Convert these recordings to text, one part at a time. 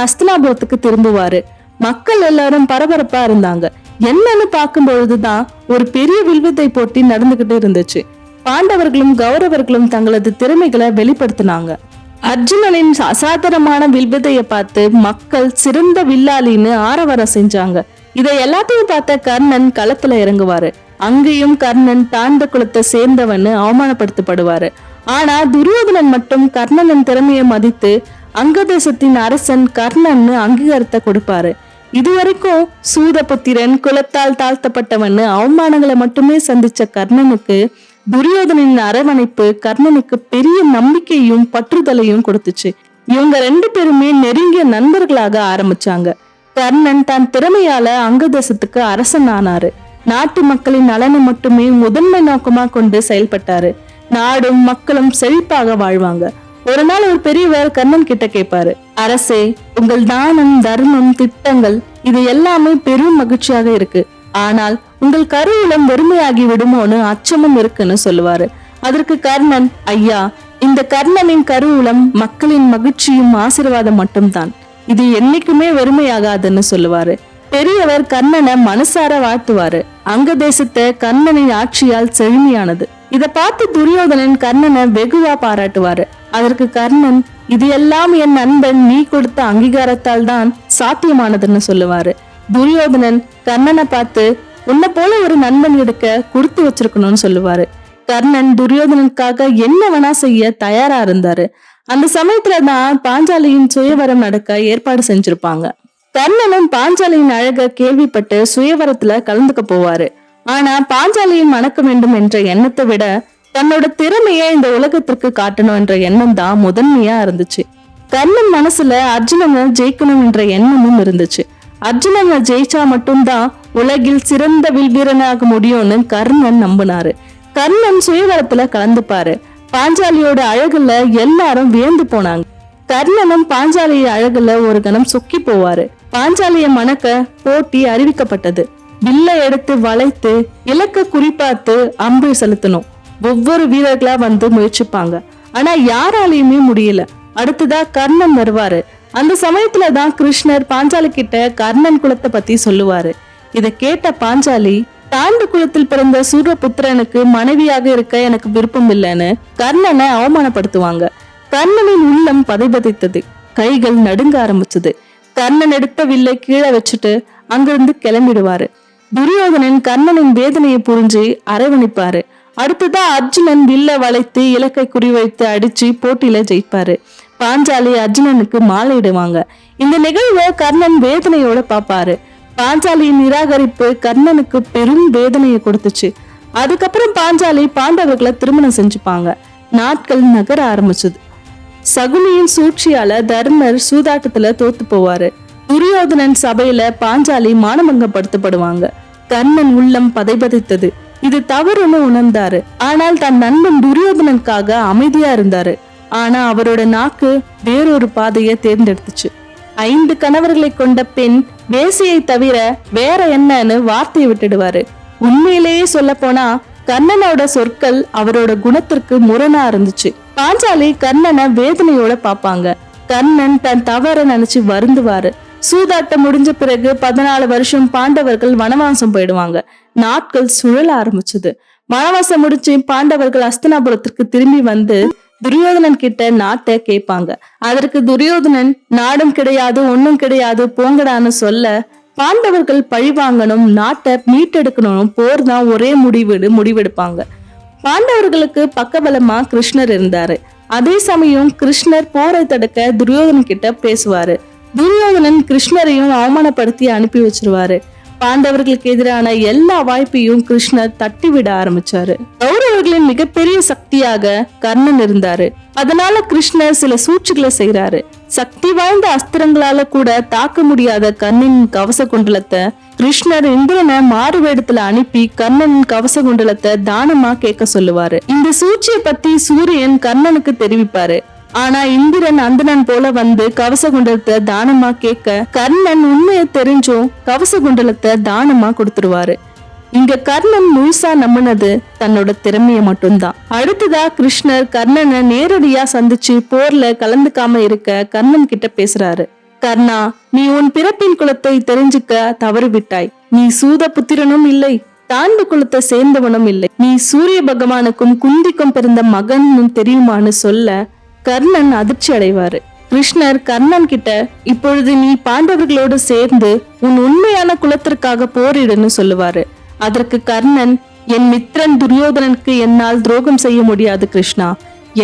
ஹஸ்தினாபுரத்துக்கு திரும்புவாரு. மக்கள் எல்லாரும் பரபரப்பா இருந்தாங்க. என்னன்னு பார்க்கும் பொழுதுதான் ஒரு பெரிய வில்வித்தை போட்டி நடந்துகிட்டு இருந்துச்சு. பாண்டவர்களும் கௌரவர்களும் தங்களது திறமைகளை வெளிப்படுத்தினாங்க. அர்ஜுனனின் அசாதாரணமான வில்வித்தையை பார்த்து மக்கள் சிறந்த வில்லாளின்னு ஆரவாரம் செஞ்சாங்க. இதை எல்லாத்தையும் பார்த்த கர்ணன் களத்துல இறங்குவாரு. அங்கேயும் கர்ணன் தாண்ட குலத்தை சேர்ந்தவன்னு அவமானப்படுத்தப்படுவாரு. ஆனா துரியோதனன் மட்டும் கர்ணனின் திறமையை மதித்து அங்கதேசத்தின் அரசன் கர்ணன்னு அங்கீகாரத்தை கொடுப்பாரு. இதுவரைக்கும் சூதபுத்திரன் குலத்தால் தாழ்த்தப்பட்டவன்னு அவமானங்களை மட்டுமே சந்திச்ச கர்ணனுக்கு துரியோதனின் அரவணைப்பு கர்ணனுக்கு பெரிய நம்பிக்கையும் பற்றுதலையும் கொடுத்துச்சு. இவங்க ரெண்டு பேருமே நெருங்கிய நண்பர்களாக ஆரம்பிச்சாங்க. கர்ணன் தன் திறமையால அங்கதேசத்துக்கு அரசன் ஆனாரு நாட்டு மக்களின் நலனை மட்டுமே முதன்மை நோக்கமா கொண்டு செயல்பட்டாரு. நாடும் மக்களும் செழிப்பாக வாழ்வாங்க. ஒரு நாள் ஒரு பெரியவர் கர்ணன் கிட்ட கேட்பாரு அரசே உங்கள் தானம் தர்மம் திட்டங்கள் இது எல்லாமே பெரும் மகிழ்ச்சியாக இருக்கு. ஆனால் உங்கள் கருவூலம் வெறுமையாகி விடுமோன்னு அச்சமும் இருக்குன்னு சொல்லுவாரு. அதற்கு கர்ணன் ஐயா இந்த கர்ணனின் கருவூலம் மக்களின் மகிழ்ச்சியும் ஆசீர்வாதம் மட்டும்தான். இது என்னைக்குமே வெறுமையாகாதுன்னு சொல்லுவாரு. பெரியவர் கர்ணனை மனசார வாழ்த்துவாரு. அங்க தேசத்தை கர்ணனின் ஆட்சியால் செழுமையானது. இத பார்த்து துரியோதனன் கர்ணனை வெகுவா பாராட்டுவாரு. அதற்கு கர்ணன் இது எல்லாம் என் நண்பன் நீ கொடுத்த அங்கீகாரத்தால் தான் சாத்தியமானதுன்னு சொல்லுவாரு. துரியோதனன் கர்ணனை பார்த்து உன்னை போல ஒரு நண்பன் எடுக்க கொடுத்து வச்சிருக்கணும்னு சொல்லுவாரு. கர்ணன் துரியோதனனுக்காக என்ன வேணா செய்ய தயாரா இருந்தாரு. அந்த சமயத்துல தான் பாஞ்சாலியின் சுயவரம் நடக்க ஏற்பாடு செஞ்சிருப்பாங்க. கர்ணனும் பாஞ்சாலியின் அழக கேள்விப்பட்டு சுயவரத்துல கலந்துக்க போவாரு. ஆனா பாஞ்சாலியின் மணக்க வேண்டும் என்ற எண்ணத்தை விட தன்னோட திறமையை இந்த உலகத்திற்கு காட்டணும் என்ற எண்ணம் தான் முதன்மையா இருந்துச்சு. கர்ணன் மனசுல அர்ஜுனனை ஜெயிக்கணும் என்ற எண்ணமும் இருந்துச்சு. அர்ஜுனனை ஜெயிச்சா மட்டும்தான் உலகில் சிறந்த வில்வீரனாக முடியும்னு கர்ணன் நம்பினாரு. கர்ணன் சுயவரத்துல கலந்துப்பாரு. பாஞ்சாலியோட அழகுல எல்லாரும் வியந்து போனாங்க. கர்ணனும் பாஞ்சாலிய அழகுல ஒரு கணம் சொக்கி போவாரு. பாஞ்சாலிய மணக்க போட்டி அறிவிக்கப்பட்டது. வில்ல எடுத்து வளைத்து இலக்க குறிப்பாத்து அம்பு செலுத்தணும். ஒவ்வொரு வீரர்களா வந்து முயற்சிப்பாங்க. ஆனா யாராலையுமே முடியல. அடுத்ததா கர்ணன் வருவாரு. அந்த சமயத்துல தான் கிருஷ்ணர் பாஞ்சாலி கிட்ட கர்ணன் குலத்தை பத்தி சொல்லுவாரு. இத கேட்ட பாஞ்சாலி தாண்டு குலத்தில் பிறந்த சூரபுத்திரனுக்கு மனைவியாக இருக்க எனக்கு விருப்பம் இல்லைன்னு கர்ணனை அவமானப்படுத்துவாங்க. கர்ணனின் உள்ளம் பதைபதைத்தது. கைகள் நடுங்க ஆரம்பிச்சது. கர்ணன் எடுத்த வில்லை கீழே வச்சுட்டு அங்கிருந்து கிளம்பிடுவாரு. துரியோதனன் கர்ணனின் வேதனையை புரிஞ்சு அரவணிப்பாரு. அடுத்ததா அர்ஜுனன் வில்ல வளைத்து இலக்கை குறிவைத்து அடிச்சு போட்டியில ஜெயிப்பாரு. பாஞ்சாலி அர்ஜுனனுக்கு மாலையிடுவாங்க. இந்த நிகழ்வை கர்ணன் வேதனையோட பாப்பாரு பாஞ்சாலியின் நிராகரிப்பு கர்ணனுக்கு பெரும் வேதனையை கொடுத்துச்சு. அதுக்கப்புறம் பாஞ்சாலி பாண்டவர்களை திருமணம் செஞ்சுப்பாங்க. நாட்கள் நகர ஆரம்பிச்சது. சகுனியின் சூழ்ச்சியால தர்மர் சூதாட்டத்துல தோத்து போவாரு. துரியோதனன் சபையில பாஞ்சாலி மானபங்கப்படுத்தப்படுவாங்க கர்ணன் உள்ளம் பதைபதைத்தது. இது தவறுன்னு உணர்ந்தாரு. ஆனால் தன் நண்பன் துரியோதனனுக்காக அமைதியா இருந்தாரு. ஆனா அவரோட நாக்கு வேறொரு பாதையை தேர்ந்தெடுத்துச்சு. ஐந்து கணவர்களை கொண்ட பெண் வேசியை தவிர வேற என்னன்னு வார்த்தையை விட்டுடுவாரு. உண்மையிலேயே சொல்ல போனா கர்ணனோட சொற்கள் அவரோட குணத்திற்கு முரணா இருந்துச்சு. பாஞ்சாலி கர்ணனை வேதனையோட பாப்பாங்க கர்ணன் தன் தவற நினைச்சு வருந்துவாரு. சூதாட்டம் முடிஞ்ச பிறகு பதினாலு வருஷம் பாண்டவர்கள் வனவாசம் போயிடுவாங்க. நாட்கள் சுழல ஆரம்பிச்சது. வனவாசம் முடிச்சு பாண்டவர்கள் அஸ்தனாபுரத்திற்கு திரும்பி வந்து துரியோதனன் கிட்ட நாட்டை கேட்பாங்க. அதற்கு துரியோதனன் நாடும் கிடையாது ஒண்ணும் கிடையாது போங்கடான்னு சொல்ல பாண்டவர்கள் பழி வாங்கணும் நாட்டை மீட்டெடுக்கணும் போர் தான் ஒரே முடிவு முடிவெடுப்பாங்க. பாண்டவர்களுக்கு பக்கபலமா கிருஷ்ணர் இருந்தாரு. அதே சமயம் கிருஷ்ணர் போரை தடுக்க துரியோதனன் கிட்ட பேசுவாரு. துரியோதனன் கிருஷ்ணரையும் அவமானப்படுத்தி அனுப்பி வச்சிருவாரு. பாண்டவர்களுக்கு எதிரான எல்லா வாய்ப்பையும் கிருஷ்ணர் தட்டி விட ஆரம்பிச்சாரு. கௌரவர்களின் மிகப்பெரிய சக்தியாக கர்ணன் இருந்தாரு. அதனால கிருஷ்ணர் சில சூழ்ச்சிகளை செய்யறாரு சக்தி வாய்ந்த அஸ்திரங்களால கூட தாக்க முடியாத கர்ணனின் கவச குண்டலத்தை கிருஷ்ணர் இந்திரனை மாறு வேடத்துல அனுப்பி கர்ணனின் கவச குண்டலத்தை தானமா கேட்க சொல்லுவாரு. இந்த சூழ்ச்சியை பத்தி சூரியன் கர்ணனுக்கு தெரிவிப்பாரு. ஆனா இந்திரன் அந்தனன் போல வந்து கவச குண்டலத்தை தானமா கேட்க கர்ணன் உண்மையை தெரிஞ்சும் கவச குண்டலத்தை தானமா கொடுத்துருவாரு. இங்க கர்ணன் முழுசா நம்பினது தன்னோட திறமைய மட்டும்தான். அடுத்ததா கிருஷ்ணர் கர்ணனை நேரடியா சந்திச்சு போர்ல கலந்துக்காம இருக்க கர்ணன் கிட்ட பேசுறாரு. கர்ணா நீ உன் பிறப்பின் குலத்தை தெரிஞ்சுக்க தவறிவிட்டாய் நீ சூத புத்திரனும் இல்லை தாண்டு குலத்தை சேர்ந்தவனும் இல்லை. நீ சூரிய பகவானுக்கும் குந்திக்கும் பிறந்த மகன் தெரியுமான்னு சொல்ல கர்ணன் அதிர்ச்சி அடைவாரு. கிருஷ்ணர் கர்ணன் கிட்ட இப்பொழுது நீ பாண்டவர்களோடு சேர்ந்து உன் உண்மையான குலத்திற்காக போரிடுன்னு சொல்லுவாரு. அதற்கு கர்ணன் என் மித்திரன் துரியோதனனுக்கு என்னால் துரோகம் செய்ய முடியாது கிருஷ்ணா.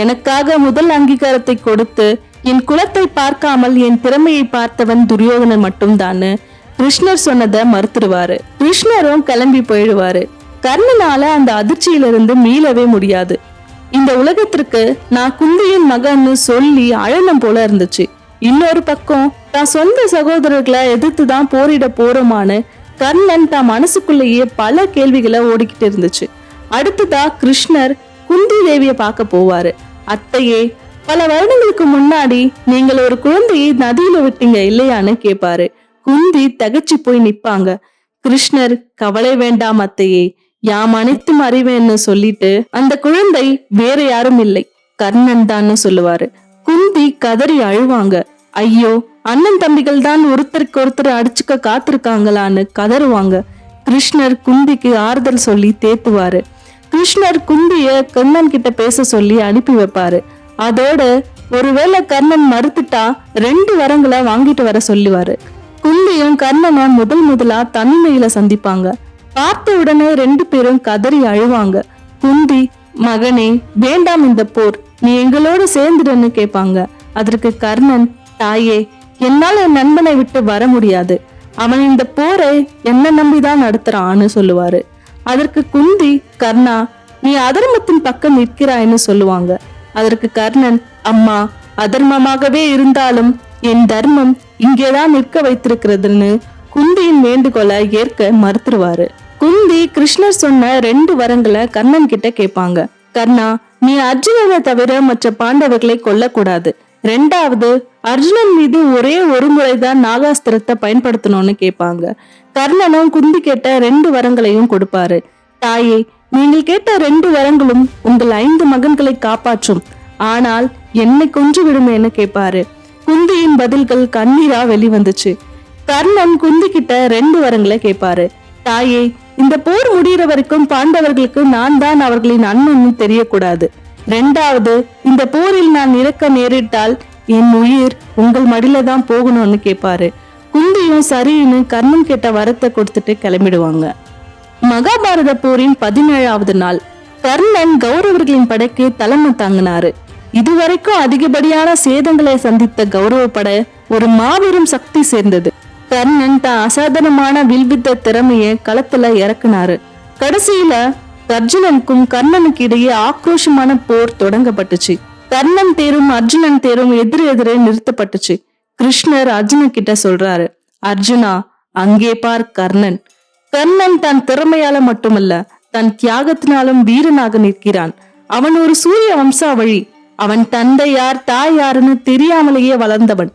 எனக்காக முதல் அங்கீகாரத்தை கொடுத்து என் குலத்தை பார்க்காமல் என் திறமையை பார்த்தவன் துரியோதனன் மட்டும்தான்னு கிருஷ்ணர் சொன்னதை மறுத்துடுவாரு. கிருஷ்ணரும் கிளம்பி போயிடுவாரு. கர்ணனால அந்த அதிர்ச்சியிலிருந்து மீளவே முடியாது. இந்த உலகத்திற்கு நான் குந்தியின் மகன்னு சொல்லி அழனம் போல இருந்துச்சு. இன்னொரு பக்கம் தான் சொந்த சகோதரர்களை எதிர்த்து தான் போரிட போறோமான்னு கர்ணன் தான் மனசுக்குள்ளேயே பல கேள்விகளை ஓடிக்கிட்டு இருந்துச்சு. அடுத்ததா கிருஷ்ணர் குந்தி தேவிய பார்க்க போவாரு. அத்தையே பல வருடங்களுக்கு முன்னாடி நீங்கள் ஒரு குழந்தையை நதியில விட்டீங்க இல்லையான்னு கேட்பாரு குந்தி தகச்சு போய் நிப்பாங்க. கிருஷ்ணர் கவலை வேண்டாம் அத்தையே. யாம் அனைத்தும் அறிவேன்னு சொல்லிட்டு அந்த குழந்தை வேற யாரும் இல்லை. கர்ணன் தான்னு சொல்லுவாரு. குந்தி கதறி அழுவாங்க. ஐயோ அண்ணன் தம்பிகள் தான் ஒருத்தருக்கு ஒருத்தர் அடிச்சுக்க காத்திருக்காங்களான்னு கதறுவாங்க. கிருஷ்ணர் குந்திக்கு ஆறுதல் சொல்லி தேத்துவாரு. கிருஷ்ணர் குந்திய கர்ணன் கிட்ட பேச சொல்லி அனுப்பி வைப்பாரு. அதோட ஒருவேளை கர்ணன் மறுத்துட்டா ரெண்டு வரங்களை வாங்கிட்டு வர சொல்லுவாரு. குந்தியும் கர்ணனை முதல் முதலா தனிமையில சந்திப்பாங்க. பார்த்த உடனே ரெண்டு பேரும் கதறி அழுவாங்க. குந்தி மகனே வேண்டாம் இந்த போர். நீ எங்களோட சேர்ந்துடுன்னு கேட்பாங்க. அதற்கு கர்ணன் தாயே என்னால் என் நண்பனை விட்டு வர முடியாது. அவன் இந்த போரை என்ன நம்பிதான் நடத்துறான்னு சொல்லுவாரு. அதற்கு குந்தி கர்ணா நீ அதர்மத்தின் பக்கம் நிற்கிறாய்ன்னு சொல்லுவாங்க. அதற்கு கர்ணன் அம்மா அதர்மமாகவே இருந்தாலும் என் தர்மம் இங்கேதான் நிற்க வைத்திருக்கிறதுன்னு குந்தியின் வேண்டுகோளை ஏற்க மறுத்துருவாரு. குந்தி கிருஷ்ணர் சொன்ன ரெண்டு வரங்களை கர்ணன் கிட்ட கேட்பாங்க. கர்ணா நீ அர்ஜுனனை தவிர மற்ற பாண்டவர்களை கொல்லக்கூடாது. ரெண்டாவது அர்ஜுனன் மீது ஒரே ஒரு முறைதான் நாகாஸ்திரத்தை பயன்படுத்தணும்னு கேட்பாங்க. கர்ணனும் குந்தி கேட்ட ரெண்டு வரங்களையும் கொடுப்பாரு. தாயே நீங்கள் கேட்ட ரெண்டு வரங்களும் உங்கள் ஐந்து மகன்களை காப்பாற்றும். ஆனால் என்னை கொன்று விடுமேன்னு கேட்பாரு. குந்தியின் பதில்கள் கண்ணீரா வெளிவந்துச்சு. கர்ணன் குந்தி கிட்ட ரெண்டு வரங்களை கேட்பாரு. தாயே இந்த போர் முடிகிற வரைக்கும் பாண்டவர்களுக்கு நான் தான் அவர்களின் அண்ணன் தெரியக்கூடாது. ரெண்டாவது இந்த போரில் நான் இறக்க நேரிட்டால் என் உயிர் உங்கள் மடியில தான் போகணும்னு கேட்பாரு. குந்தியும் சரின்னு கர்ணன் கேட்ட வரத்தை கொடுத்துட்டு கிளம்பிடுவாங்க. மகாபாரத போரின் பதினேழாவது நாள் கர்ணன் கௌரவர்களின் படைக்கு தலைமை தாங்கினாரு. இதுவரைக்கும் அதிகப்படியான சேதங்களை சந்தித்த கௌரவ படை ஒரு மாபெரும் சக்தி சேர்ந்தது. கர்ணன் தான் அசாதாரணமான வில்வித்த திறமைய களத்துல இறக்குனாரு. கடைசியில அர்ஜுனனுக்கும் கர்ணனுக்கு இடையே ஆக்ரோஷமான போர் தொடங்கப்பட்டுச்சு. கர்ணன் தேரும் அர்ஜுனன் தேரும் எதிர் எதிரே நிறுத்தப்பட்டுச்சு. கிருஷ்ணர் அர்ஜுனன் கிட்ட சொல்றாரு அர்ஜுனா அங்கே பார் கர்ணன். கர்ணன் தன் திறமையால மட்டுமல்ல தன் தியாகத்தினாலும் வீரனாக நிற்கிறான். அவன் ஒரு சூரிய வம்சாவழி. அவன் தந்தை யார் தாய் யாருன்னு தெரியாமலேயே வளர்ந்தவன்.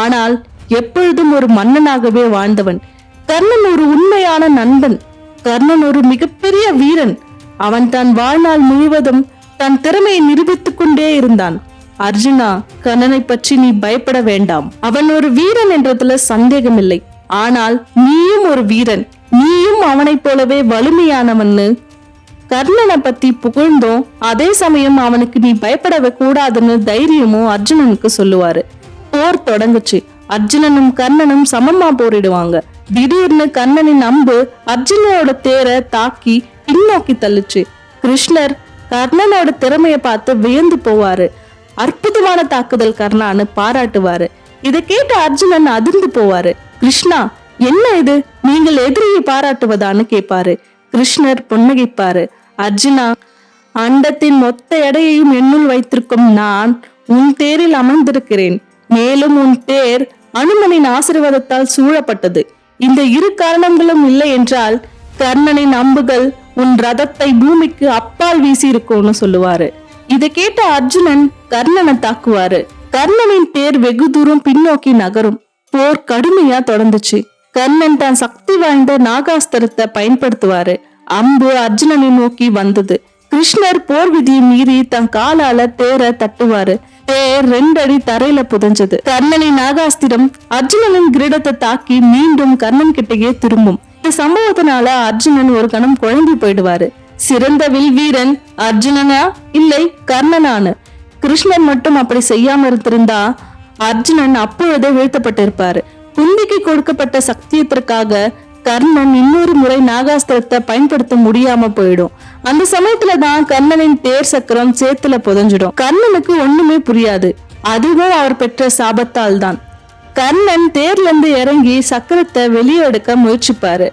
ஆனால் எப்பொழுதும் ஒரு மன்னனாகவே வாழ்ந்தவன். கர்ணன் ஒரு உண்மையான நண்பன். கர்ணன் ஒரு மிகப்பெரிய வீரன். அவன் தன் வாழ்நாள் முழுவதும் தன் திறமையை நிரூபித்துக் கொண்டே இருந்தான். அர்ஜுனா கர்ணனை பற்றி நீ பயப்பட வேண்டாம். அவன் ஒரு வீரன் என்றதுல சந்தேகமில்லை. ஆனால் நீயும் ஒரு வீரன். நீயும் அவனைப் போலவே வலிமையானவன்னு. கர்ணனை பத்தி புகழ்ந்தோம். அதே சமயம் அவனுக்கு நீ பயப்படவே கூடாதுன்னு தைரியமும் அர்ஜுனனுக்கு சொல்லுவாரு. போர் தொடங்குச்சு. அர்ஜுனனும் கர்ணனும் சமமா போரிடுவாங்க. திடீர்னு கர்ணனின் அம்பு அர்ஜுனனோட தேரை தாக்கி பின்னோக்கி தள்ளுச்சு. கிருஷ்ணர் கர்ணனோட திறமைய பார்த்து வியந்து போவாரு. அற்புதமான தாக்குதல் கர்ணான்னு பாராட்டுவாரு. இதை கேட்ட அர்ஜுனன் அதிர்ந்து போவாரு. கிருஷ்ணா என்ன இது? நீங்கள் எதிரியை பாராட்டுவதான்னு கேட்பாரு. கிருஷ்ணர் புன்னகைப்பாரு. அர்ஜுனா அண்டத்தின் மொத்த எடையையும் என்னுள் வைத்திருக்கும் நான் உன் தேரில் அமர்ந்திருக்கிறேன். மேலும் உன் தேர் அனுமனின் ஆசீர்வாதத்தால் சூழப்பட்டது. இந்த இரு காரணங்களும் இல்லை என்றால் கர்ணனின் அம்புகள் உன் ரதத்தை பூமிக்கு அப்பால் வீசி இருக்கும்னு சொல்லுவாரு. இதை கேட்ட அர்ஜுனன் கர்ணனை தாக்குவாரு. கர்ணனின் தேர் வெகு தூரம் பின்னோக்கி நகரும். போர் கடுமையா தொடர்ந்துச்சு கர்ணன் தான் சக்தி வாய்ந்த நாகாஸ்திரத்தை பயன்படுத்துவாரு. அம்பு அர்ஜுனனை நோக்கி வந்தது. கிருஷ்ணர் போர் விதியை மீறி தன் காலால தேரை தட்டுவாரு. தேர் ரெண்டடி தரையில புதஞ்சது. கர்ணனின் நாகாஸ்திரம் அர்ஜுனனின் கிரீடத்தை தாக்கி மீண்டும் கர்ணன் கிட்டேயே திரும்பும். இந்த சம்பவத்தினால அர்ஜுனன் ஒரு கணம் குழம்பி போயிடுவாரு. சிறந்த வில் வீரன் அர்ஜுனனா? இல்லை கர்ணனானு கிருஷ்ணன் மட்டும் அப்படி செய்யாம இருந்திருந்தா அர்ஜுனன் அப்பொழுதே வீழ்த்தப்பட்டிருப்பாரு. குந்திக்கு கொடுக்கப்பட்ட சக்தியத்திற்காக கர்ணன் இன்னொரு முறை நாகாஸ்திரத்தை பயன்படுத்த முடியாம போயிடும். அந்த சமயத்துல தான் கர்ணனின் தேர் சக்கரம் சேத்துல புதஞ்சிடும். கர்ணனுக்கு ஒண்ணுமே புரியாது. அதுவும் அவர் பெற்ற சாபத்தால் தான் கர்ணன் தேர்ல இருந்து இறங்கி சக்கரத்தை வெளியே எடுக்க முயற்சிப்பாரு.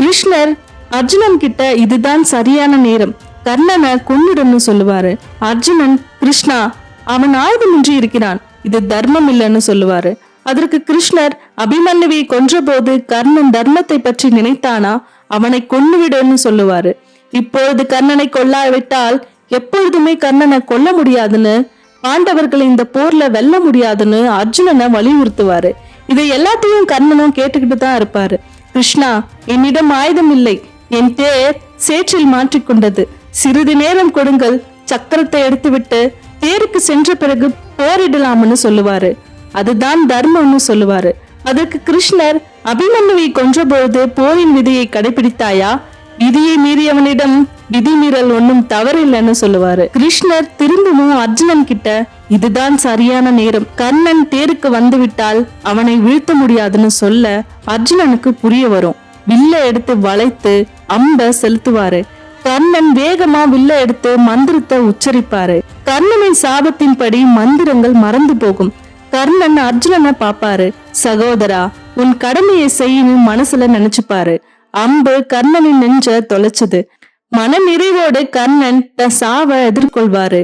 கிருஷ்ணர் அர்ஜுனன் கிட்ட இதுதான் சரியான நேரம். கர்ணனை கொன்னிடும்னு சொல்லுவாரு. அர்ஜுனன் கிருஷ்ணா அவன் ஆயுதமின்றி இருக்கிறான். இது தர்மம் இல்லைன்னு சொல்லுவாரு. அதற்கு கிருஷ்ணர் அபிமன்யுவை கொன்றபோது கர்ணன் தர்மத்தை பற்றி நினைத்தானா? அவனை கொன்னுவிடுன்னு சொல்லுவாரு. இப்பொழுது கர்ணனை கொல்லாவிட்டால் எப்பொழுதுமே கர்ணனை கொல்ல முடியாதுன்னு பாண்டவர்களை இந்த போர்ல வெல்ல முடியாதுன்னு அர்ஜுனனை வலியுறுத்துவாரு. இதை எல்லாத்தையும் கர்ணனும் கேட்டுக்கிட்டு தான் இருப்பாரு. கிருஷ்ணா என்னிடம் ஆயுதம் இல்லை. என் தேர் சேற்றில் மாற்றிக்கொண்டது சிறிது நேரம் கொடுங்கள் சக்கரத்தை எடுத்துவிட்டு தேருக்கு சென்ற பிறகு போரிடலாம்னு சொல்லுவாரு. அதுதான் தர்மம்னு சொல்லுவாரு. அதற்கு கிருஷ்ணர் அபிமன்யுவை கொன்றபோது போரின் விதியை கடைபிடித்தாயா? விதியை மீறியவனிடம் விதி மீறல் ஒன்றும் தவறில்லைன்னு சொல்லுவாரு. கிருஷ்ணர் திரும்பவும் அர்ஜுனன் கிட்ட இதுதான் சரியான நேரம். கர்ணன் தேருக்கு வந்துவிட்டால் அவனை வீழ்த்த முடியாதுன்னு சொல்ல அர்ஜுனனுக்கு புரிய வரும். வில்ல எடுத்து வளைத்து அம்ப செலுத்துவாரு. கர்ணன் வேகமா வில்ல எடுத்து மந்திரத்தை உச்சரிப்பாரு. கர்ணனின் சாபத்தின்படி மந்திரங்கள் மறந்து போகும். கர்ணன் அர்ஜுனனை பாப்பாரு. சகோதரா உன் கடமையை செய்யணும் மனசுல நினைச்சுப்பாரு. அம்பு கர்ணனின் நெஞ்ச தொலைச்சது. மன நிறைவோடு கர்ணன் தன் சாவை எதிர்கொள்வாரு.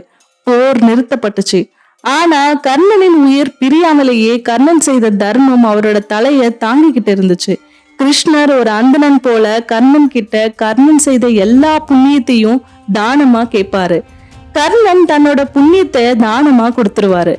போர் நிறுத்தப்பட்டுச்சு. ஆனா கர்ணனின் உயிர் பிரியாமலேயே கர்ணன் செய்த தர்மம் அவரோட தலைய தாங்கிக்கிட்டு இருந்துச்சு. கிருஷ்ணர் ஒரு அந்தனன் போல கர்ணன் கிட்ட கர்ணன் செய்த எல்லா புண்ணியத்தையும் தானமா கேட்பாரு. கர்ணன் தன்னோட புண்ணியத்தை தானமா கொடுத்துருவாரு.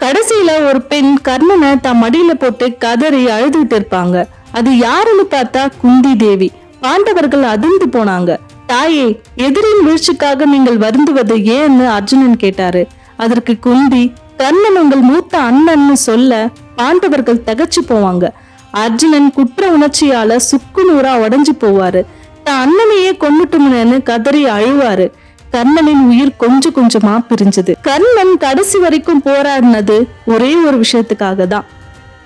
கடைசியில ஒரு பெண் கர்ணனை தன் மடியில போட்டு கதறி அழுதுகிட்டு இருப்பாங்க. அது யாருன்னு பார்த்தா குந்தி தேவி. பாண்டவர்கள் அதிர்ந்து போனாங்க. தாயே எதிரின் வீழ்ச்சிக்காக நீங்கள் வருந்துவது ஏன்னு அர்ஜுனன் கேட்டாரு. அதற்கு குந்தி கர்ணன் உங்கள் மூத்த அண்ணன்னு சொல்ல பாண்டவர்கள் தகச்சு போவாங்க. அர்ஜுனன் குற்ற உணர்ச்சியால சுக்கு நூறா உடைஞ்சு போவாரு. தன் அண்ணனையே கொண்டுட்டுமுன்னு கதறி அழுவாரு. கர்ணனின் உயிர் கொஞ்சம் கொஞ்சமா பிரிஞ்சது. கர்ணன் கடைசி வரைக்கும் போராடினது ஒரே ஒரு விஷயத்துக்காக தான்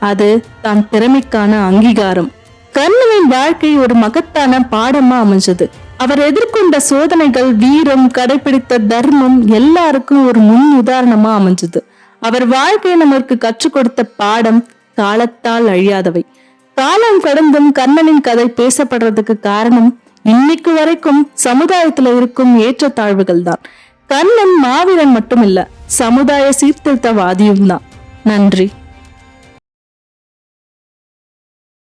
அது தான் திறமைக்கான அங்கீகாரம். கர்ணனின் வாழ்க்கை ஒரு மகத்தான பாடமா அமைஞ்சது. அவர் எதிர்கொண்ட சோதனைகள் வீரம் கடைபிடித்த தர்மம் எல்லாருக்கும் ஒரு முன் உதாரணமா அமைஞ்சது. அவர் வாழ்க்கை நமக்கு கற்றுக் கொடுத்த பாடம் காலத்தால் அழியாதவை. காலம் கடந்தும் கர்ணனின் கதை பேசப்படுறதுக்கு காரணம் இன்னைக்கு வரைக்கும் சமுதாயத்துல இருக்கும் ஏற்றத்தாழ்வுகள் தான் கண்ணன் மாவீரன் மட்டும் இல்ல சமுதாய சீர்திருத்தவாதியும் தான் நன்றி.